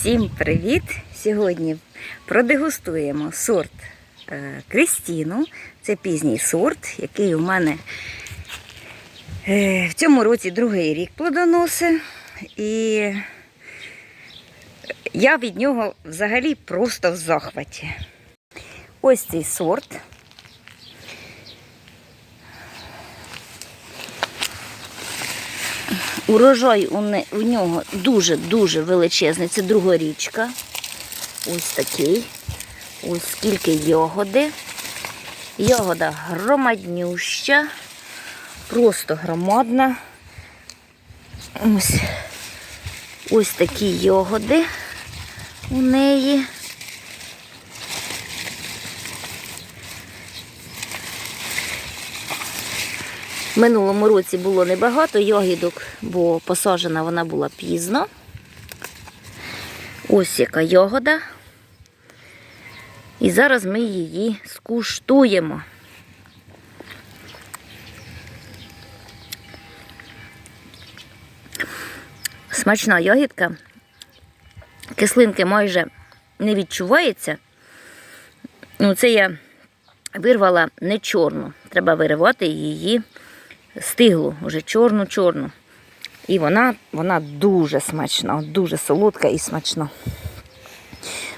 Всім привіт! Сьогодні продегустуємо сорт е, Крістіну. Це пізній сорт, який у мене е, в цьому році другий рік плодоносить. І я від нього взагалі просто в захваті. Ось цей сорт. Урожай у, не, у нього дуже-дуже величезний. Це другорічка. Ось такий. Ось скільки ягоди. Ягода громаднюща, просто громадна. Ось ось такі ягоди у неї. Минулому році було небагато ягідок, бо посаджена вона була пізно. Ось яка ягода. І зараз ми її скуштуємо. Смачна ягідка. Кислинки майже не відчувається. Ну, це я вирвала не чорну. Треба виривати її стиглу, вже чорну-чорну. І вона, вона дуже смачна, дуже солодка і смачна.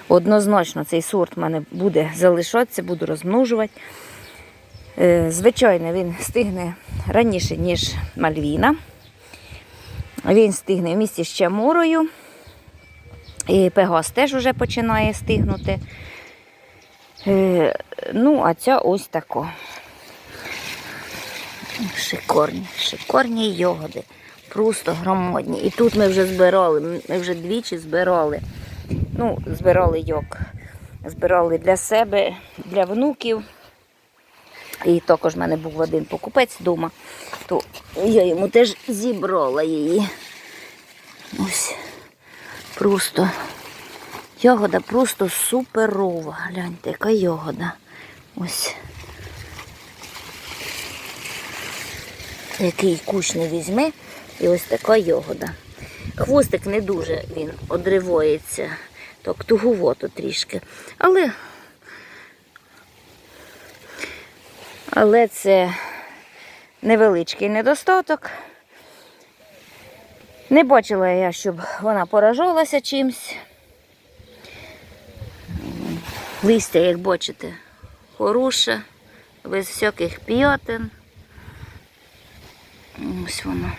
Однозначно цей сорт в мене буде залишатися, буду розмножувати. Е, Звичайно, він стигне раніше, ніж Мальвіна. Він стигне в місті з Чаморою. І Пегас теж вже починає стигнути. Е, Ну, а ця ось тако. Шикарні, шикарні ягоди. Просто громадні. І тут ми вже збирали, ми вже двічі збирали. Ну, збирали як? Збирали для себе, для внуків. І також в мене був один покупець вдома, то я йому теж зібрала її. Ось просто ягода просто суперова. Гляньте, яка ягода. Ось. Який кущ не візьми, і ось така ягода. Хвостик не дуже він одривається, так туговато трішки. Але, але це невеличкий недостаток. Не бачила я, щоб вона поражалася чимсь. Листя, як бачите, хороше, без всяких п'ятин. Ось воно.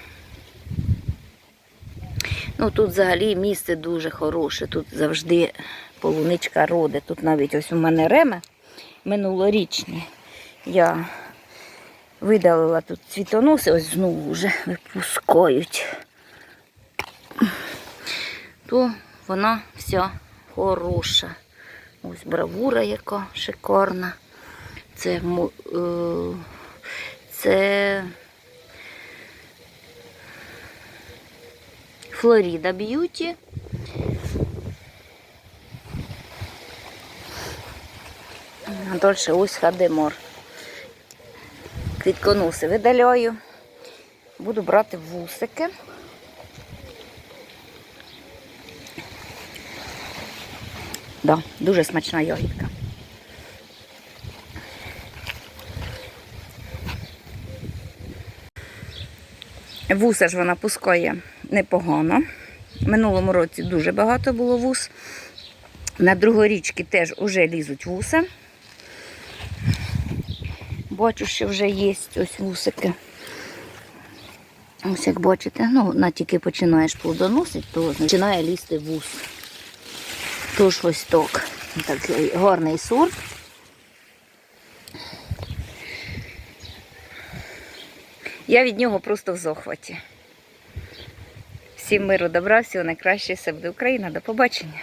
Ну тут взагалі місце дуже хороше. Тут завжди полуничка роде. Тут навіть ось у мене реми минулорічні. Я видалила тут цвітоноси, ось знову вже випускають. То вона вся хороша. Ось бравура яка шикарна. Це, е, це Флоріда Б'юті. А Дальше ось Хадемор. Квітконоси видаляю. Буду брати вусики. Да, дуже смачна ягідка. Вуса ж вона пускає непогано. Минулому році дуже багато було вус. На другорічки теж вже лізуть вуса. Бачу, що вже є ось вусики. Ось як бачите, ну, на тільки починаєш плодоносити, то починає лізти вус. Тож ось так. Такий гарний сорт. Я від нього просто в захваті. Всім миру добра, всього найкраще, все буде Україна. До побачення.